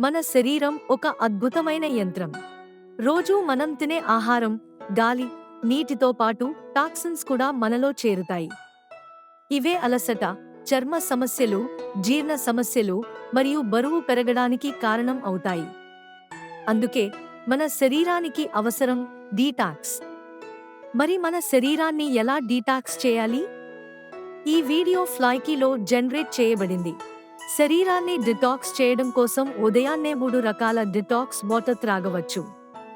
మన శరీరం ఒక అద్భుతమైన యంత్రం. రోజూ మనం తినే ఆహారం గాలి నీటితో పాటు టాక్సిన్స్ కూడా మనలో చేరుతాయి. ఇవే అలసట చర్మ సమస్యలు జీర్ణ సమస్యలు మరియు బరువు పెరగడానికి కారణం అవుతాయి. అందుకే మన శరీరానికి అవసరం డీటాక్స్. మరి మన శరీరాన్ని ఎలా డీటాక్స్ చేయాలి? ఈ వీడియో ఫ్లైకీలో జనరేట్ చేయబడింది. శరీరాన్ని డిటాక్స్ చేయడం కోసం ఉదయాన్నే మూడు రకాల డిటాక్స్ వాటర్ త్రాగవచ్చు.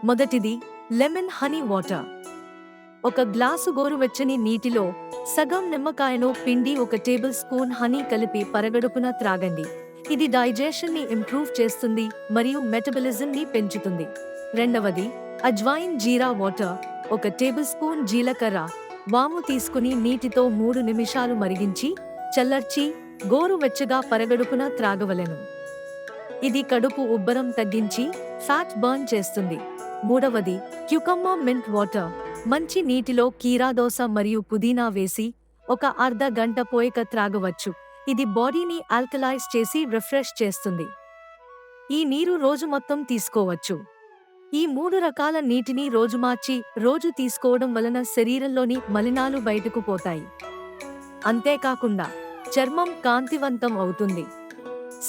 మొదటిది లెమన్ హనీ వాటర్. ఒక గ్లాసు గోరువెచ్చని నీటిలో సగం నిమ్మకాయను పిండి ఒక టేబుల్ స్పూన్ హనీ కలిపి పరగడుపున త్రాగండి. ఇది డైజెషన్ని ఇంప్రూవ్ చేస్తుంది మరియు మెటబలిజం ని పెంచుతుంది. రెండవది అజ్వాయిన్ జీరా వాటర్. ఒక టేబుల్ స్పూన్ జీలకర్ర. వాము తీసుకుని నీటితో మూడు నిమిషాలు మరిగించి చల్లర్చి గోరువెచ్చగా పరగడుపున త్రాగవలెను. ఇది కడుపు ఉబ్బరం తగ్గించి ఫ్యాట్ బర్న్ చేస్తుంది. మూడవది క్యుకమ్మ మింట్ వాటర్. మంచి నీటిలో కీరాదోస మరియు పుదీనా వేసి ఒక అర్ధ గంట పోయక త్రాగవచ్చు. ఇది బాడీని ఆల్కలైజ్ చేసి రిఫ్రెష్ చేస్తుంది. ఈ నీరు రోజు మొత్తం తీసుకోవచ్చు. ఈ మూడు రకాల నీటిని రోజు మార్చి రోజు తీసుకోవడం వలన శరీరంలోని మలినాలు బయటకు పోతాయి. అంతేకాకుండా చర్మం కాంతివంతం అవుతుంది.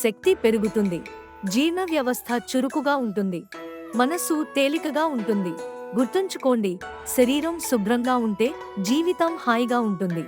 శక్తి పెరుగుతుంది. జీర్ణ వ్యవస్థ చురుకుగా ఉంటుంది. మనసు తేలికగా ఉంటుంది. గుర్తుంచుకోండి శరీరం శుభ్రంగా ఉంటే జీవితం హాయిగా ఉంటుంది.